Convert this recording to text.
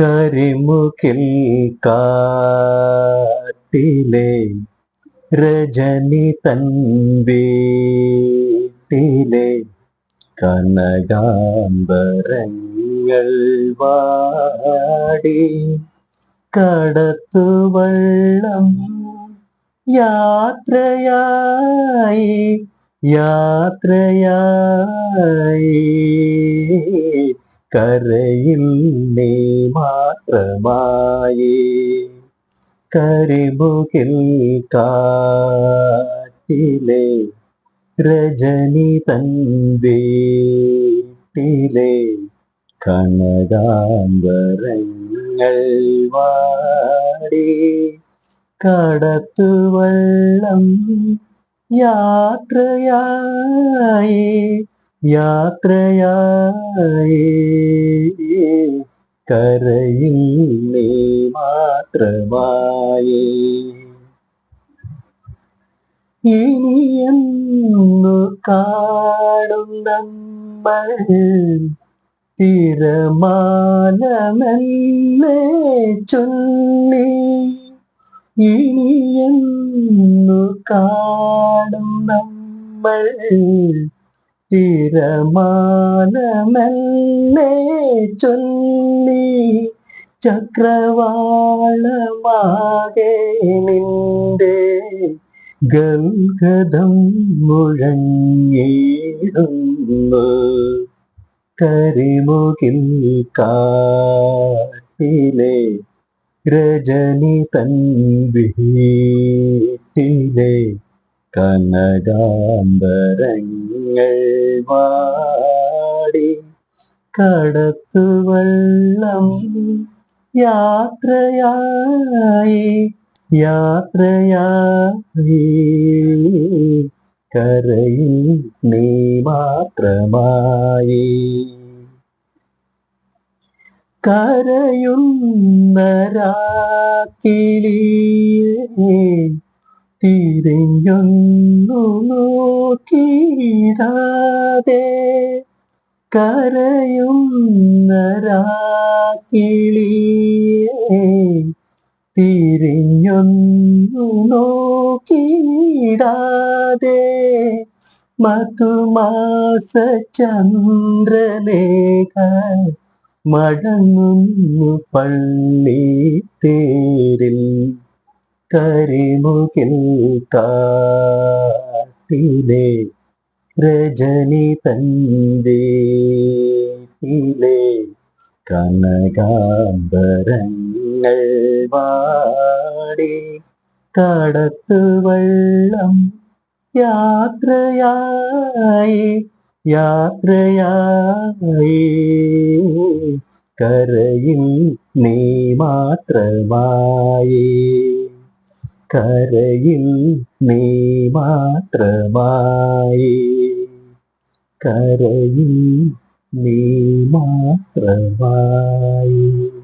കരിമുകിൽ കാട്ടിലെ രജനി തൻ വീട്ടിലെ കനകാംബരങ്ങൾ വാടി. കടത്തുവള്ളം യാത്രയായി യാത്രയായി. കരയിൽ നീ മാത്രമായി. കരിമുകിൽ കാറ്റിലെ രജനി തൻ വീട്ടിലെ കനകാംബരങ്ങൾ വാടി. കടത്തുവള്ളം യാത്രയായി യാത്രയായി. കരയിൽ നീ മാത്രമായി. ഇനിയെന്നു കാണും നമ്മൾ തിരമാലമെന്നെ ചൊല്ലി. ഇനിയെന്നു കാണും നമ്മൾ തിരമാലമെന്നെ ചൊല്ലി ചക്രവാളമാകെ നിന്റെ ഗൽഗതം മുഴങ്ങിയിടുന്നു. കരിമുകിൽ കാട്ടിലെ രജനി തൻ വീട്ടിലെ കനകാംബരങ്ങൾ വാടി കടത്തുവള്ളം യാത്രയായി യാത്രയായി. കരയിൽ നീ മാത്രമായി. കരയുന്ന രാക്കിളിയേ തിരിഞ്ഞൊന്നു നോക്കിടാതെ കരയുന്ന രാക്കിളിയേ തിരിഞ്ഞൊന്നു നോക്കിടാതെ മധുമാസ ചന്ദ്രലേഖ മടങ്ങുന്നു പള്ളി തേരിൽ. കരിമുകിൽ കാട്ടിലെ രജനി തന്തേട്ടിലെ കനകാംബരങ്ങൾ വാടി. കടത്തുവള്ളം യാത്രയായി യാത്രയായി. കരയിൽ നീ മാത്രമായി. കരയിൽ നീ മാത്രമായി. കരയിൽ നീ മാത്രമായി.